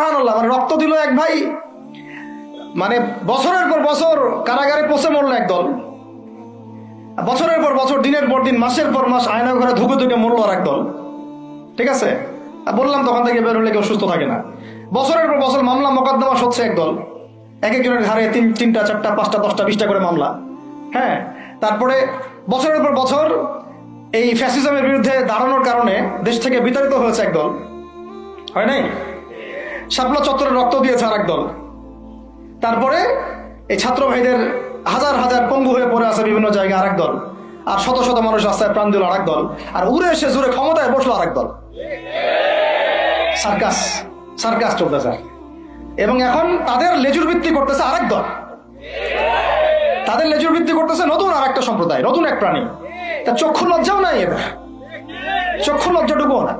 সুহান মানে রক্ত দিল এক ভাই। মানে বছরের পর বছর কারাগারে পচে মরলো একদল। বছরের পর বছর, দিনের পর দিন, মাসের পর মাস আয়না ঘরে ধুকে ধুকে মরলো আর একদল। ঠিক আছে? বললাম তখন থেকে বেরোলে কেউ সুস্থ থাকে না। বছরের পর বছর মামলা মোকদ্দমা সচ্ছে একদল। এক একজনের ঘাড়ে তিন, তিনটা, চারটা, পাঁচটা, দশটা, বিশটা করে মামলা। হ্যাঁ? তারপরে বছরের পর বছর এই ফ্যাসিজমের বিরুদ্ধে দাঁড়ানোর কারণে দেশ থেকে বিতাড়িত হয়েছে একদল। হয় নাই? শাপলা চত্বরে রক্ত দিয়েছে আর একদল তারপরে এই ছাত্র ভাইদের হাজার হাজার পঙ্গু হয়ে পড়ে আছে বিভিন্ন জায়গায় আরেক দল আর শত শত মানুষ রাস্তায় প্রাণ দিল আরেক দল আর উড়ে এসে জুড়ে ক্ষমতায় বসল আরেক দল সার্কাস সার্কাস চলতেছে। এবং এখন তাদের লেজুর ভিত্তি করতেছে আরেক দল তাদের লেজুর ভিত্তি করতেছে নতুন আর একটা সম্প্রদায়, নতুন এক প্রাণী। তা চক্ষু লজ্জাও নাই এদের। চক্ষু লজ্জাটুকুও না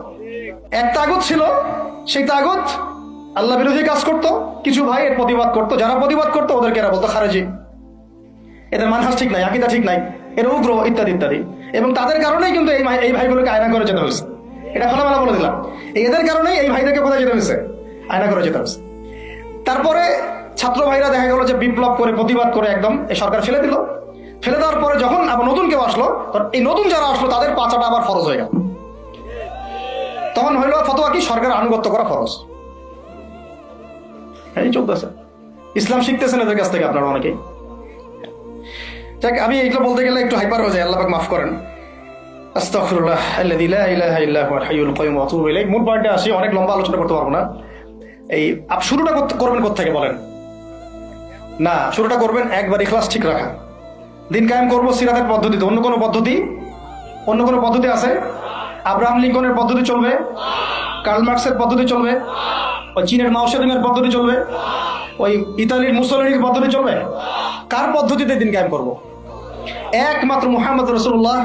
এক তাগত ছিল, সেই তাগত আল্লাহ বিরোধী কাজ করত, কিছু ভাই এর প্রতিবাদ করতো, যারা প্রতিবাদ করতো ওদেরকে এরা বলতো খারেজি। এদের মানহাস ঠিক নাই, আকিদা ঠিক নাই, এর উগ্র, ইত্যাদি ইত্যাদি। এবং তাদের কারণেই কিন্তু এই এই ভাইগুলোকে আয়না করে যেতে হয়েছে। এটা খোলামেলা বলে দিলাম। এদের কারণেই এই ভাইদেরকে কোথায় যেতে হয়েছে? আয়না করে যেতে হয়েছে। তারপরে ছাত্র ভাইরা দেখা গেল যে বিপ্লব করে, প্রতিবাদ করে একদম এই সরকার ফেলে দিল। ফেলে দেওয়ার পরে যখন আবার নতুন কেউ আসলো এই নতুন যারা আসলো, তাদের পাচাটা আবার ফরজ হয়ে গেল। তখন হইল ফতোয়া কি? সরকার আনুগত্য করা ফরজ। এই চলতেছে। ইসলাম শিখতেছেন এদের কাছ থেকে আপনারা অনেকেই। যাক, আমি এইগুলো বলতে গেলে একটু হাইপার হয়ে যায় আল্লাহ মাফ করেন। আস্তাগফিরুল্লাহ আল্লাযী লা ইলাহা ইল্লা হুয়াল হাইয়ুল কাইয়ুম ওয়া মূল পয়েন্টে আসি, অনেক লম্বা আলোচনা করতে পারব না। এই, আপ, শুরুটা করবেন কোত্থেকে বলেন? না, শুরুটা করবেন, একবার ইখলাস ঠিক রাখা। দিন কায়েম করব সিরাতের পদ্ধতিতে। অন্য কোনো পদ্ধতি? অন্য কোনো পদ্ধতি আছে? আব্রাহাম লিঙ্কনের পদ্ধতি চলবে? কার্ল মার্কসের পদ্ধতি চলবে? ওই চীনের মাওসেদিনের পদ্ধতি চলবে? ওই ইতালির মুসলিনের পদ্ধতি চলবে? কার পদ্ধতিতে দিন কায়েম করব? একমাত্র মুহাম্মদ রসুল্লাহ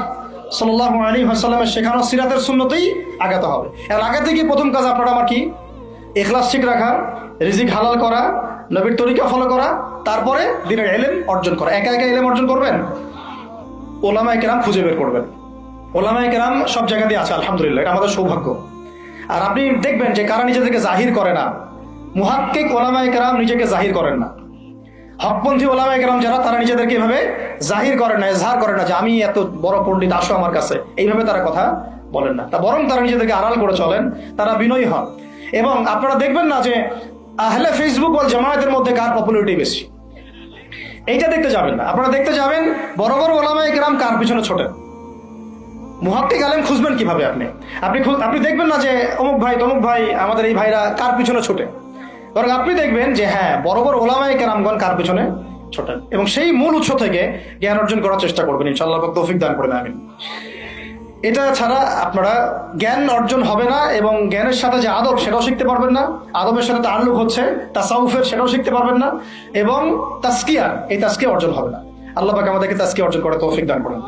সাল্লাহ আলী হাসাল্লামের শেখানো সিরাতের শূন্যতেই আগাতে হবে। এর আগে থেকে প্রথম কাজ আপনার আমার কি? এখলাস ঠিক রাখা, রিজিক হালাল করা, নবীর তরিকা ফলো করা, তারপরে দিনের এলেম অর্জন করা। একা একা এলেম অর্জন করবেন? ওলামায় কেরাম খুঁজে বের করবেন। ওলামায় কেরাম সব জায়গাতেই আছে, আলহামদুলিল্লাহ, এটা আমাদের সৌভাগ্য। আর আপনি দেখবেন যে কারা নিজেদেরকে জাহির করে না। মুহাক্কিক ওলামায় কেরাম নিজেকে জাহির করেন না। হকপন্থী ওলামায় কেরাম যারা, তারা নিজেদেরকে এভাবে জাহির করে না, এজহার করে না যে আমি এত বড় পণ্ডিত, আসো আমার কাছে। এইভাবে তারা কথা বলেন না। তা বরং তারা নিজেদেরকে আড়াল করে চলেন, তারা বিনয়ী হন। এবং আপনারা দেখবেন না যে আহলে ফেসবুক ওয়াল জামায়াতের মধ্যে কার পপুলারিটি বেশি। এইটা দেখতে যাবেন না। আপনারা দেখতে যাবেন বড় বড় ওলামায় কেরাম কার পিছনে ছোটেন। মুহাক্কিক আলেম খুঁজবেন কীভাবে আপনি? আপনি আপনি দেখবেন না যে অমুক ভাই, তমুক ভাই, আমাদের এই ভাইরা কার পিছনে ছোটে। বরং আপনি দেখবেন যে হ্যাঁ বড় বড় ওলামাই কেরামগণ কার পিছনে ছোটেন এবং সেই মূল উৎস থেকে জ্ঞান অর্জন করার চেষ্টা করবেন ইনশাল্লাহ তৌফিক দান করবেন আমিন। এটা ছাড়া আপনারা জ্ঞান অর্জন হবে না এবং জ্ঞানের সাথে যে আদব, সেটাও শিখতে পারবেন না। আদবের সাথে তাল্লুক হচ্ছে, তাসাউফের সেটাও শিখতে পারবেন না এবং তাস্কিয়া, এই তাস্কিয়া অর্জন হবে না। আল্লাহ পাক আমাদেরকে তাস্কিয়া অর্জন করে তৌফিক দান করেন।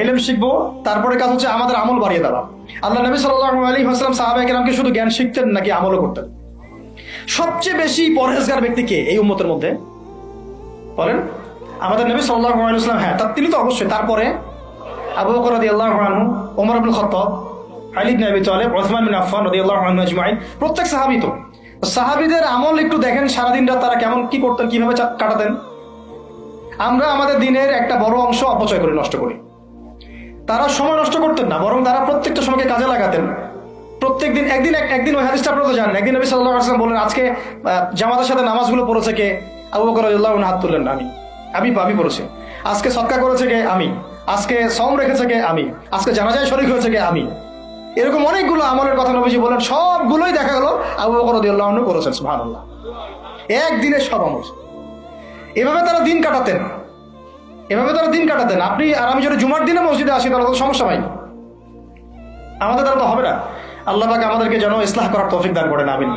এলেম শিখব, তারপরে কাজ হচ্ছে আমাদের আমল বাড়িয়ে দেওয়া। আল্লাহ নবী সাল্লাহ আলী হাসলাম সাহাবা কেরামকে শুধু জ্ঞান শিখতেন নাকি আমলও করতেন? সবচেয়ে বেশি পরহেজগার ব্যক্তি কে এই উম্মতের মধ্যে? বলেন, আমাদের নবী সাল্লাহ আলাইসলাম হ্যাঁ তার তিনি তো অবশ্যই। তারপরে আবু বকর রাদিয়াল্লাহু আনহু ওমর আব্দুল খাত্তাব, আলী আবি তালেব ওসমান বিন আফফান রাদিয়াল্লাহু আনহু আজমাইন, প্রত্যেক সাহাবী তো। সাহাবীদের আমল একটু দেখেন সারাদিন রাত তারা কেমন কি করতেন, কীভাবে কাটাতেন। আমরা আমাদের দিনের একটা বড় অংশ অপচয় করে, নষ্ট করি। তারা সময় নষ্ট করতেন না, বরং তারা প্রত্যেকটা সময়কে কাজে লাগাতেন। প্রত্যেক দিন একদিন এক- একদিন ওই হাদিসটা আপনারা তো জানেন, একদিন নবী সাল্লাল্লাহু আলাইহি ওয়াসাল্লাম বললেন, আজকে জামাতের সাথে নামাজগুলো পড়েছে কে? আবু বকর রাদিয়াল্লাহু হাত তুললেন, আমি আমি আমি পড়েছি। আজকে সৎকা করেছে কে? আমি। আজকে সম রেখেছে কে? আমি। আজকে জানাজায় শরীক হয়েছে কে? আমি। এরকম অনেকগুলো আমলের কথা নবীজি বলেন, সবগুলোই দেখা গেল আবু বকর আনহু করেছেন সুবহানাল্লাহ। একদিনে সব আমল। এভাবে তারা দিন কাটাতেন। এভাবে তারা দিন কাটাতেন আপনি আর আমি যদি জুমার দিনে মসজিদে আসি, তাহলে তো সমস্যা হয় আমাদের দ্বারা তো হবে না। আল্লাহ আমাদেরকে যেন ইসলাহ করার তৌফিক দান করেন, আমিন।